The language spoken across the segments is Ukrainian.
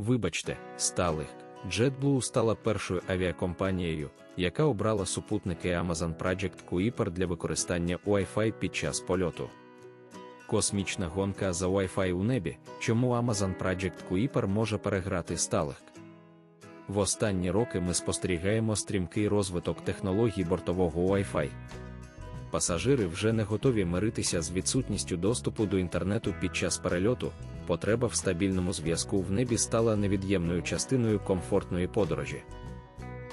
Вибачте, Starlink. JetBlue стала першою авіакомпанією, яка обрала супутники Amazon Project Kuiper для використання Wi-Fi під час польоту. Космічна гонка за Wi-Fi у небі, чому Amazon Project Kuiper може переграти Starlink. В останні роки ми спостерігаємо стрімкий розвиток технологій бортового Wi-Fi. Пасажири вже не готові миритися з відсутністю доступу до інтернету під час перельоту. Потреба в стабільному зв'язку в небі стала невід'ємною частиною комфортної подорожі.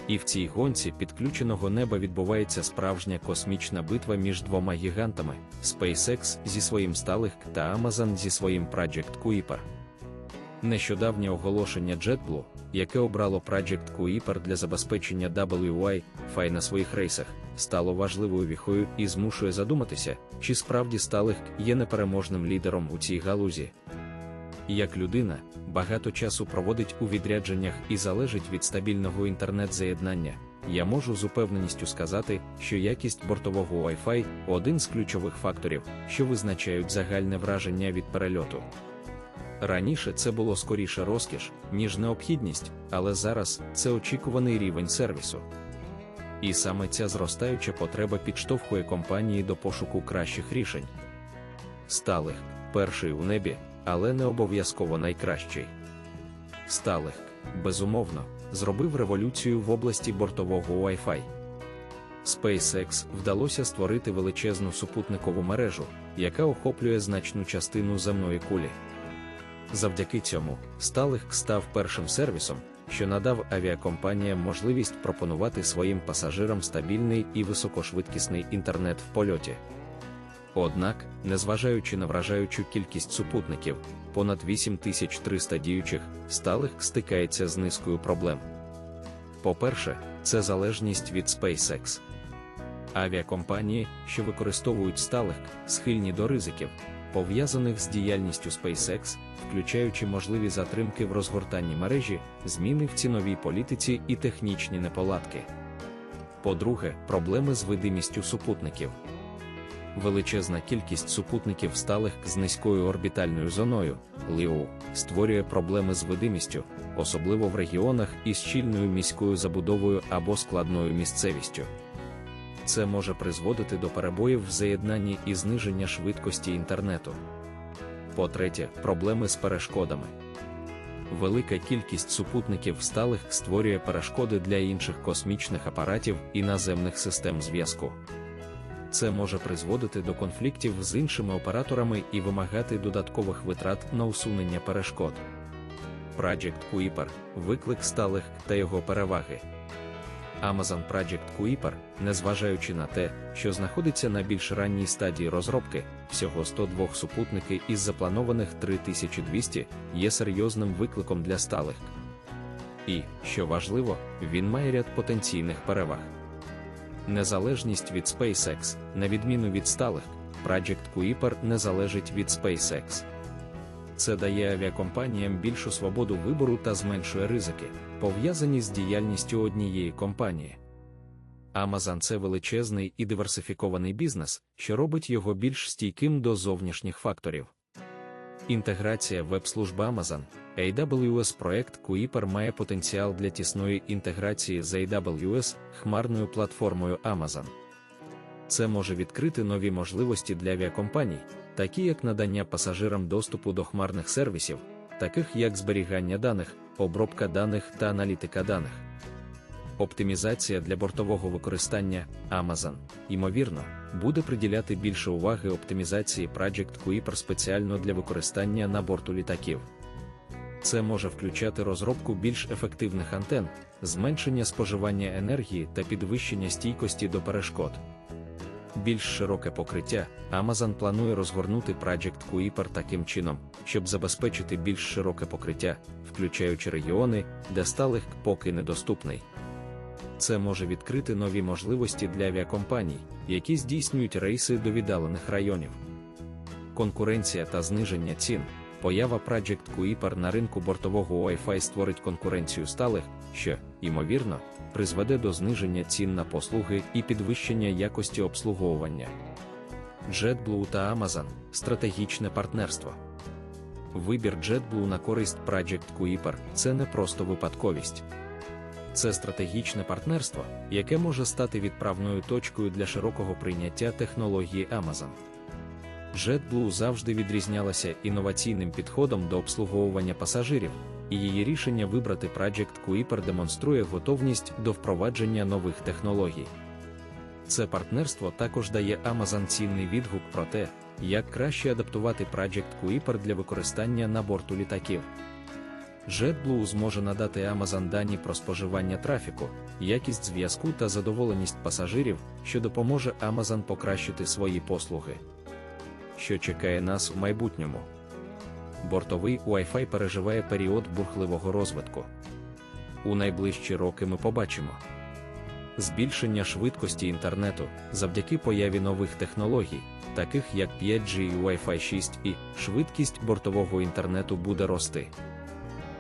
І в цій гонці підключеного неба відбувається справжня космічна битва між двома гігантами SpaceX зі своїм Starlink та Amazon зі своїм Project Kuiper. Нещодавнє оголошення JetBlue, яке обрало Project Kuiper для забезпечення WI-Fi на своїх рейсах, стало важливою віхою і змушує задуматися, чи справді Starlink є непереможним лідером у цій галузі. Як людина, багато часу проводить у відрядженнях і залежить від стабільного інтернет-заєднання, я можу з упевненістю сказати, що якість бортового Wi-Fi один з ключових факторів, що визначають загальне враження від перельоту. Раніше це було скоріше розкіш, ніж необхідність, але зараз це очікуваний рівень сервісу. І саме ця зростаюча потреба підштовхує компанії до пошуку кращих рішень. Сталих перший у небі, але не обов'язково найкращий. Сталих, безумовно, зробив революцію в області бортового Wi-Fi. SpaceX вдалося створити величезну супутникову мережу, яка охоплює значну частину земної кулі. Завдяки цьому Starlink став першим сервісом, що надав авіакомпаніям можливість пропонувати своїм пасажирам стабільний і високошвидкісний інтернет в польоті. Однак, незважаючи на вражаючу кількість супутників, понад 8300 діючих, Starlink стикається з низкою проблем. По-перше, це залежність від SpaceX. Авіакомпанії, що використовують Starlink, схильні до ризиків, пов'язаних з діяльністю SpaceX, включаючи можливі затримки в розгортанні мережі, зміни в ціновій політиці і технічні неполадки. По-друге, проблеми з видимістю супутників. Величезна кількість супутників сталих з низькою орбітальною зоною LEO, створює проблеми з видимістю, особливо в регіонах із щільною міською забудовою або складною місцевістю. Це може призводити до перебоїв в заєднанні і зниження швидкості інтернету. По-третє, проблеми з перешкодами. Велика кількість супутників сталих створює перешкоди для інших космічних апаратів і наземних систем зв'язку. Це може призводити до конфліктів з іншими операторами і вимагати додаткових витрат на усунення перешкод. Project Kuiper – виклик сталих та його переваги. Amazon Project Kuiper, незважаючи на те, що знаходиться на більш ранній стадії розробки, всього 102 супутники із запланованих 3200, є серйозним викликом для сталих. І, що важливо, він має ряд потенційних переваг. Незалежність від SpaceX, на відміну від сталих, Project Kuiper не залежить від SpaceX. Це дає авіакомпаніям більшу свободу вибору та зменшує ризики, пов'язані з діяльністю однієї компанії. Amazon це величезний і диверсифікований бізнес, що робить його більш стійким до зовнішніх факторів. Інтеграція веб-служб Amazon, AWS проект Kuiper має потенціал для тісної інтеграції з AWS хмарною платформою Amazon. Це може відкрити нові можливості для авіакомпаній, такі як надання пасажирам доступу до хмарних сервісів, таких як зберігання даних, обробка даних та аналітика даних. Оптимізація для бортового використання Amazon, ймовірно, буде приділяти більше уваги оптимізації Project Kuiper спеціально для використання на борту літаків. Це може включати розробку більш ефективних антен, зменшення споживання енергії та підвищення стійкості до перешкод. Більш широке покриття Amazon планує розгорнути Project Kuiper таким чином, щоб забезпечити більш широке покриття, включаючи регіони, де Starlink поки недоступний. Це може відкрити нові можливості для авіакомпаній, які здійснюють рейси до віддалених районів. Конкуренція та зниження цін. Поява Project Kuiper на ринку бортового Wi-Fi створить конкуренцію сталих, що, ймовірно, призведе до зниження цін на послуги і підвищення якості обслуговування. JetBlue та Amazon стратегічне партнерство. Вибір JetBlue на користь Project Kuiper – це не просто випадковість. Це стратегічне партнерство, яке може стати відправною точкою для широкого прийняття технології Amazon. JetBlue завжди відрізнялася інноваційним підходом до обслуговування пасажирів, і її рішення вибрати Project Kuiper демонструє готовність до впровадження нових технологій. Це партнерство також дає Amazon цінний відгук про те, як краще адаптувати Project Kuiper для використання на борту літаків. JetBlue зможе надати Amazon дані про споживання трафіку, якість зв'язку та задоволеність пасажирів, що допоможе Amazon покращити свої послуги. Що чекає нас в майбутньому? Бортовий Wi-Fi переживає період бурхливого розвитку. У найближчі роки ми побачимо збільшення швидкості інтернету завдяки появі нових технологій, таких як 5G і Wi-Fi 6 і швидкість бортового інтернету буде рости.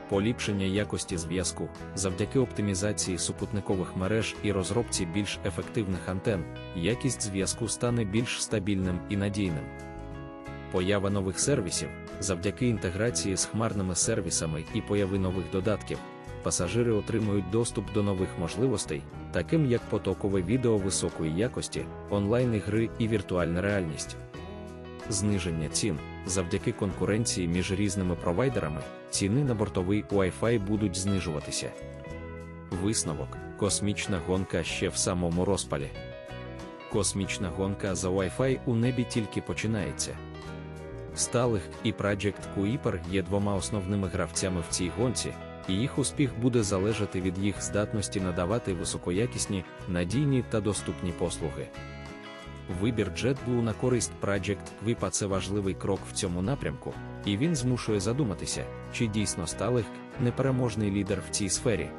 Поліпшення якості зв'язку завдяки оптимізації супутникових мереж і розробці більш ефективних антен, якість зв'язку стане більш стабільним і надійним. Поява нових сервісів завдяки інтеграції з хмарними сервісами і появи нових додатків, пасажири отримують доступ до нових можливостей, таким як потокове відео високої якості, онлайн-ігри і віртуальна реальність. Зниження цін завдяки конкуренції між різними провайдерами, ціни на бортовий Wi-Fi будуть знижуватися. Висновок: космічна гонка ще в самому розпалі. Космічна гонка за Wi-Fi у небі тільки починається. Сталих і Project Kuiper є двома основними гравцями в цій гонці, і їх успіх буде залежати від їх здатності надавати високоякісні, надійні та доступні послуги. Вибір JetBlue на користь Project Kuiper – це важливий крок в цьому напрямку, і він змушує задуматися, чи дійсно Сталих непереможний лідер в цій сфері.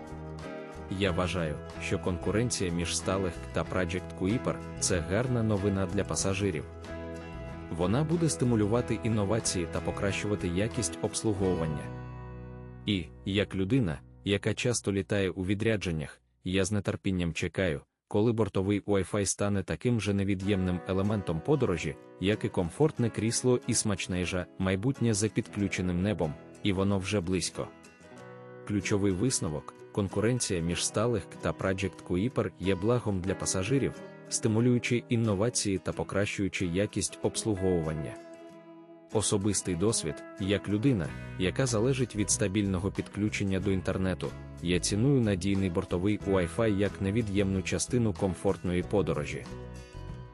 Я вважаю, що конкуренція між Сталих та Project Kuiper – це гарна новина для пасажирів. Вона буде стимулювати інновації та покращувати якість обслуговування. І, як людина, яка часто літає у відрядженнях, я з нетерпінням чекаю, коли бортовий Wi-Fi стане таким же невід'ємним елементом подорожі, як і комфортне крісло і смачне їжа, майбутнє за підключеним небом, і воно вже близько. Ключовий висновок конкуренція між Starlink та Project Kuiper є благом для пасажирів, стимулюючи інновації та покращуючи якість обслуговування. Особистий досвід, як людина, яка залежить від стабільного підключення до інтернету, я ціную надійний бортовий Wi-Fi як невід'ємну частину комфортної подорожі.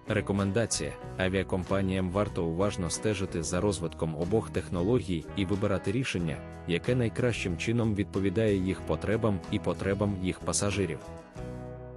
Рекомендація: авіакомпаніям варто уважно стежити за розвитком обох технологій і вибирати рішення, яке найкращим чином відповідає їх потребам і потребам їх пасажирів.